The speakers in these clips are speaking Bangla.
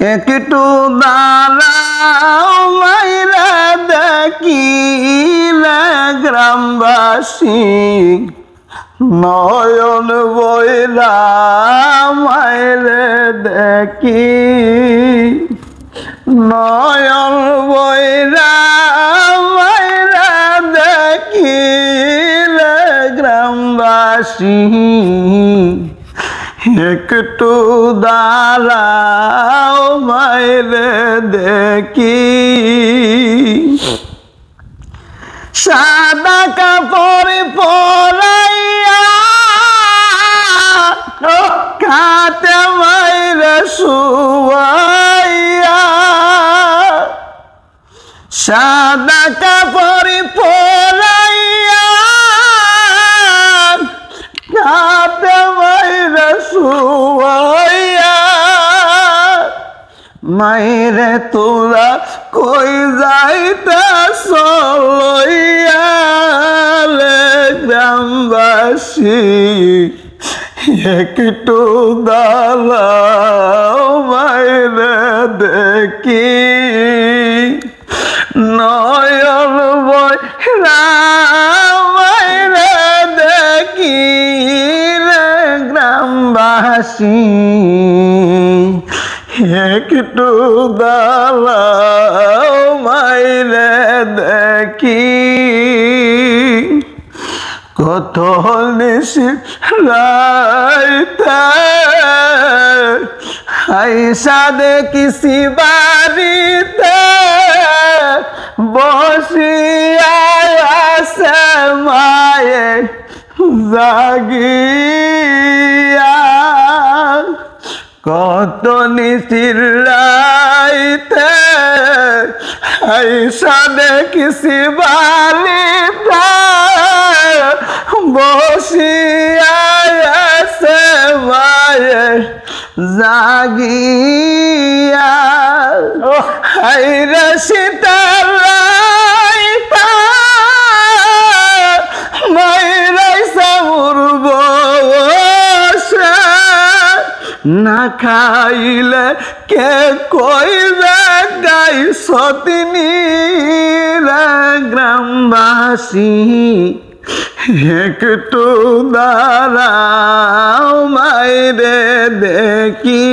একটু দাঁড়াও মাইরা দেখিলে গ্রামবাসী নয়ন বইরা মাইরে দেখি। নয়ন বইরা মাইরা দেখিলে গ্রামবাসী একটু দাঁড়াও মাইরে দেখি সাদা কাপড় পরাইয়া খাতে মাইরে শুয়াইয়া সাদা কাপড় পরাইয়া মাইরে তোরা কই যাইতে সলইয়ালে গ্রামবাসী একটু দালাও মাইরে দেখি। নয়ন মাইরে দেখি রে গ্রামবাসী। একটু দালাও মাইরে দেখি। কত নিশি রাইতে আইসা দেখিসি বাড়িতে বসিয়া আছে মায়ে জাগিয়া কত নিশির রাইতে আইসা দেখিসি বালিতে বসিয়া আছে মায়ে জাগিয়া। হাইরে সীতার না খাইলে কে কইবে গাই সতিনী গ্রামবাসী? একটু দাঁড়াও মাইরে দেখি।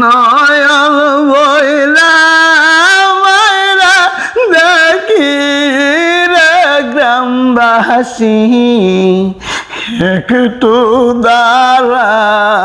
নয়ন বইলা মাইরা দেখি রে গ্রামবাসী। একটু দাঁড়াও